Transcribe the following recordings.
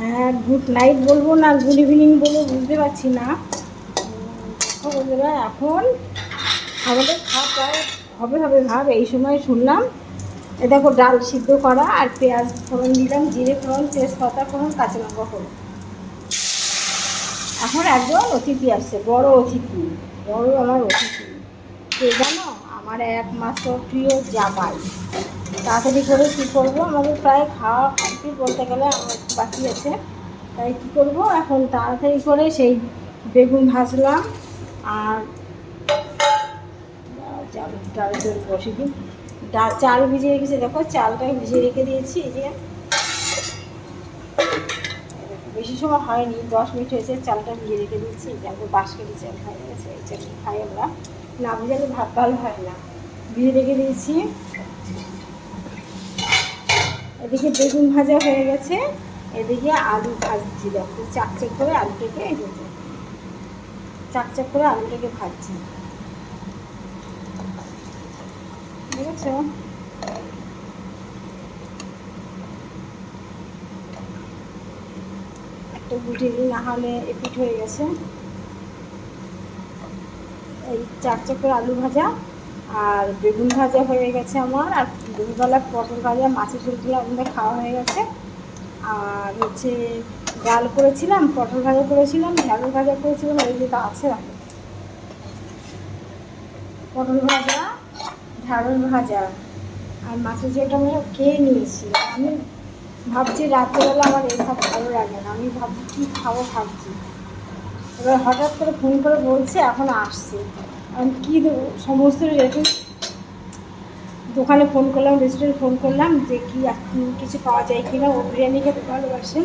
হ্যাঁ good night বলব না গুড ইভিনিং বলব, বুঝতে পারছি না। এখন আমাদের খাওয়া প্রায় হবে হবে, ভাব, এই সময় শুনলাম। এ দেখো ডাল সিদ্ধ করা আর পেঁয়াজ ফোড়ন দিলাম, জিরে ফোড়ন, তেজপাতা ফোড়ন, কাঁচা লঙ্কা ফোড়ন। এখন একজন অতিথি আসছে, বড় অতিথি, বড় আমার অতিথি। কে জানো? আমার এক একমাত্র প্রিয় জামাই। তাড়াতাড়ি করে কী করব? আমাদের প্রায় খাওয়া কমপ্লিট বলতে গেলে আমার বাকি আছে। তাই কী করব? এখন তাড়াতাড়ি করে সেই বেগুন ভাজলাম। আর চাল, ডাল জল বসে দিই। ডাল, চাল ভিজিয়ে রেখেছি। দেখো চালটা ভিজিয়ে রেখে দিয়েছি। এই যে, বেশি সময় হয়নি। দশ মিনিট হয়েছে, চালটা ভিজিয়ে রেখে দিয়েছি। যে আমরা বাঁশকাঠি চাল খাই গেছে এই চাল খাই আমরা। না ভিজালে ভাত ভালো হয় না। ভিজিয়ে রেখে দিয়েছি। এদিকে বেগুন ভাজা হয়ে গেছে, এদিকে আলু ভাজছি, দেখো, চাকচাক করে আলুটাকে চাকচাক করে আলুটাকে ভাজছি। ঠিক আছে একটা গুটি না হলে এপিট হয়ে গেছে। এই চাকচাক করে আলু ভাজা আর বেগুন ভাজা হয়ে গেছে আমার, আর দুপুরবেলা পটল ভাজা, মাছের ঝোলগুলো আমাদের খাওয়া হয়ে গেছে। আর হচ্ছে ডাল করেছিলাম, পটল ভাজা করেছিলাম ঢ্যাঁড়স ভাজা করেছিলাম ওই যেটা আছে। পটল ভাজা ঢ্যাঁড়স ভাজা, আর মাছের ঝোলটা আমরা খেয়ে নিয়েছি। আমি ভাবছি রাত্রেবেলা আমার এই ভাত ভালো লাগে না, আমি ভাবছি কী খাব ভাবছি। এবার হঠাৎ করে ফোন করে বলছে, এখন আসছে। আমি কী দেবো? সমস্ত এরকম দোকানে ফোন করলাম রেস্টুরেন্ট ফোন করলাম যে কি কিছু পাওয়া যায় কি না ও বিরিয়ানি খেতে ভালোবাসে,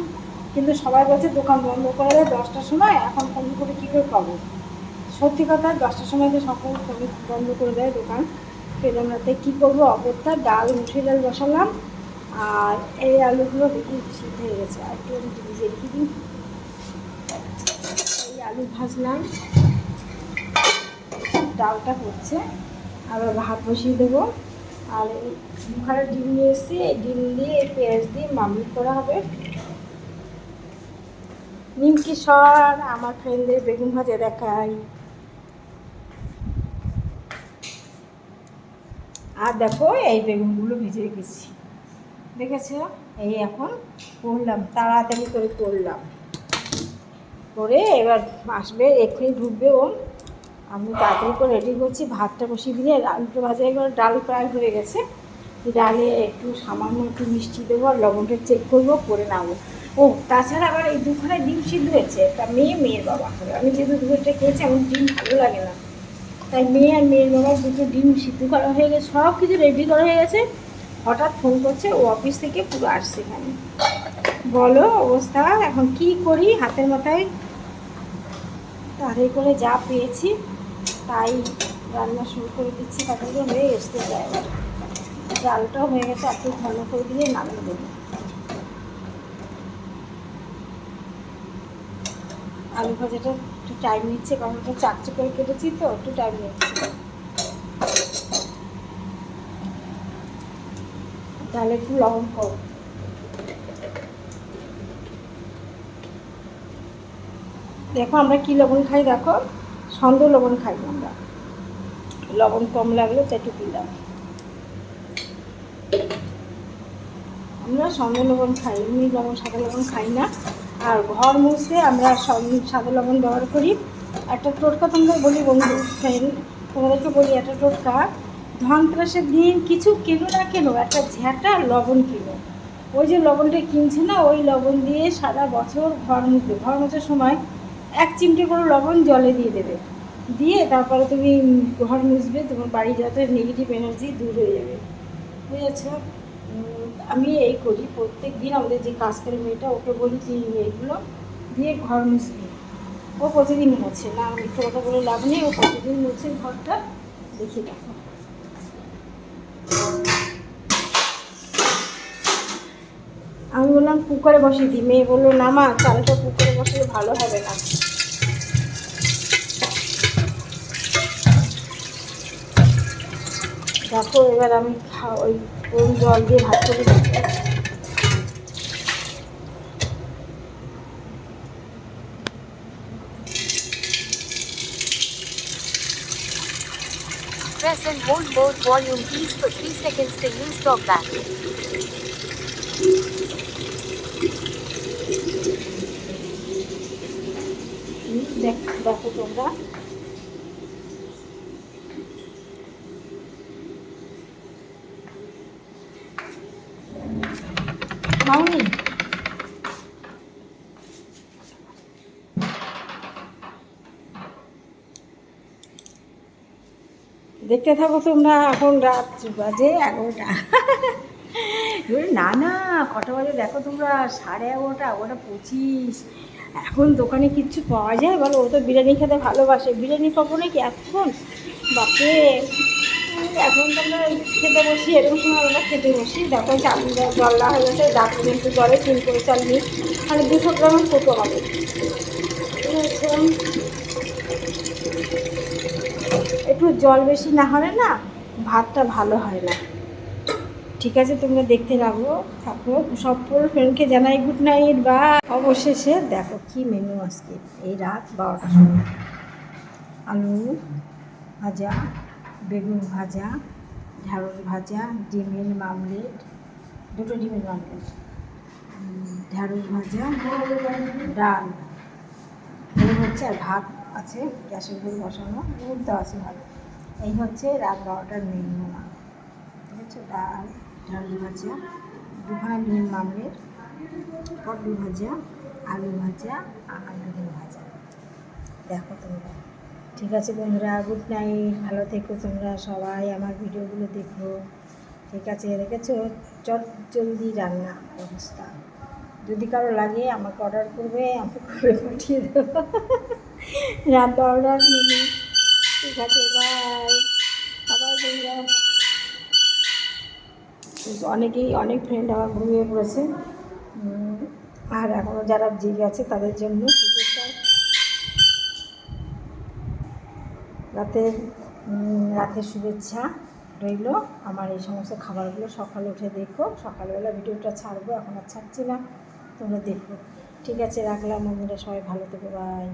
কিন্তু সবাই বলছে দোকান বন্ধ করে দেয় দশটার সময় এখন ফোন করে কী করে পাবো? সত্যি কথা, দশটার সময় তো সকল ফোন বন্ধ করে দেয় দোকান। পেলাম রাতে কী করব? অবস্থা ডাল, মুসুরি ডাল বসালাম, আর এই আলুগুলো দেখি সিদ্ধ হয়ে গেছে। আর একটু রেখে দিই। এই আলু ভাজলাম। ডালটা হচ্ছে। আবার ভাত বসিয়ে দেবো। আর দুখানা ডিম নিয়ে এসেছি। ডিম দিয়ে পেঁয়াজ দিয়ে মামলি করা হবে। নিমকি সর, আমার ফ্রেন্ডদের বেগুন ভাজা দেখাই। আর দেখো, এই বেগুনগুলো ভেজে রেখেছি। দেখেছ? এই এখন করলাম, তাড়াতাড়ি করে করলাম। করে এবার আসবে, এক্ষুনি ঢুকবে ও। আমি তাড়াতাড়ি করে রেডি করছি, ভাতটা বসিয়ে দিয়ে আলুটা ভাজা এবার ডাল প্রায় হয়ে গেছে। ডালে একটু সামান্য একটু মিষ্টি দেবো আর লবণটা চেক করব, করে নেব ও, তাছাড়া আবার এই দুখানে ডিম সিদ্ধ হয়েছে। একটা মেয়ে মেয়ের বাবা হবে। আমি যেহেতু দুপুরটা খেয়েছি, আমার ডিম ভালো লাগে না। তাই মেয়ে আর মেয়ের বাবার দুটো ডিম সিদ্ধ করা হয়ে গেছে, সব কিছু রেডি করা হয়ে গেছে। হঠাৎ ফোন করছে, ও অফিস থেকে পুরো আসছে এখানে। বলো অবস্থা, এখন কি করি? হাতের মাথায় তাড়াতাড়ি করে যা পেয়েছি, তাই রান্না শুরু করে দিচ্ছি। তাড়াতাড়ি হয়ে এসতে যায় এবার। ডালটাও হয়ে গেছে, একটু ঘন করে দিয়ে নামিয়ে দেবো। আলু ভাজাটা একটু টাইম নিচ্ছে, কারণ ওটা চাকচে করে কেটেছি তো, একটু টাইম নিচ্ছে। তাহলে একটু লবণ কর দেখো আমরা কি লবণ খাই দেখো? সন্দ লবণ খাই আমরা। লবণ কম লাগলে একটু দিলাম আমরা সন্দ লবণ খাই, এমনি লবণ, সাদা লবণ খাই না। আর ঘর মুছতে আমরা সাদা লবণ ব্যবহার করি। একটা টোটকা তোমরা বলি বন্ধু ফ্রেন্ড তোমাদেরকে বলি একটা টোটকা। ধনতেরাসের দিন কিছু কেনো না কেনো, একটা ঝ্যাঁটা লবণ কিনো। ওই যে লবণটা কিনছে না, ওই লবণ দিয়ে সারা বছর ঘর মুছবে ঘর মোছার সময় এক চিমটে করে লবণ জলে দিয়ে দেবে। দিয়ে তারপরে তুমি ঘর মুছবে, তোমার বাড়ি যাতে নেগেটিভ এনার্জি দূর হয়ে যাবে। বুঝেছ আমি এই করি। প্রত্যেক দিন আমাদের যে কাজ করে মেয়েটা, ওকে বলি যে এইগুলো দিয়ে ঘর মুছবে। ও প্রতিদিন মুছে। না, আমি কথা বলে লাভ নেই। ও প্রতিদিন মুছে ঘরটা, দেখি দেখো আমি বললাম কুকারে বসিয়ে দিই মেয়ে বলল, না মা, চালটা কুকারে বসালে ভালো হবে না। দেখো, এবার আমি ওই গরম জল দিয়ে ভাত করে and hold both volume keys for 3 seconds to use top back. দেখ তোমরা। দেখতে থাকো তোমরা, এখন রাত বাজে এগারোটা। না না, কটা বাজে দেখো তোমরা, সাড়ে এগারোটা এগারোটা পঁচিশ। এখন দোকানে কিচ্ছু পাওয়া যায়? বলো ও তো বিরিয়ানি খেতে ভালোবাসে। বিরিয়ানি পাবো নাকি বাপরে উম, এখন তোমরা খেতে বসি এরকম সময় আমরা খেতে বসি। দেখো চাল জল্লা হয়ে গেছে ডাক কিন্তু জলে তিন করে চাল নিই মানে দুশো গ্রামের কত হবে। একটু জল বেশি না হলে না ভাতটা ভালো হয় না। ঠিক আছে, তোমরা দেখতে লাগো, থাকো। সব পুরো ফ্রেন্ডকে জানাই গুড নাইট বা অবশেষে দেখো কি মেনু আজকে। এই রাত বারোটার সময়। আলু ভাজা, বেগুন ভাজা, ঢ্যাঁড়স ভাজা, ডিমের মামলেট, দুটো ডিমের মামলেট। ঢ্যাঁড়স ভাজা, ডাল। এই হচ্ছে আর ভাত আছে, গ্যাসের উপর বসানো উঠতে আছে ভাত। এই হচ্ছে রাত বারোটার মেনু আমার। ঠিক আছে ডাল ঢাল ভাজা দুখানা ডিমের মামলেট পটল ভাজা, আলু ভাজা, আর ভাজা। দেখো তোমরা। ঠিক আছে বন্ধুরা, গুড নাইট। ভালো থেকো তোমরা সবাই, আমার ভিডিওগুলো দেখো। ঠিক আছে, দেখেছ? চট জলদি রান্না অবস্থা। যদি কারও লাগে, আমাকে অর্ডার করবে, আমাকে করে পাঠিয়ে দেবো। রান্না অর্ডার মেনু ঠিক আছে বাই আবার বন্ধুরা। অনেকেই, অনেক ফ্রেন্ড আমার ঘুমিয়ে পড়েছে। আর এখনও যারা জেগে আছে তাদের জন্য রাতের রাতের শুভেচ্ছা রইল। আমার এই সমস্ত খাবারগুলো সকালে উঠে দেখো। সকালবেলা ভিডিওটা ছাড়বো, এখন আর ছাড়ছি না। তোমরা দেখো। ঠিক আছে, রাখলাম বন্ধুরা, সবাই ভালো থেকো বাই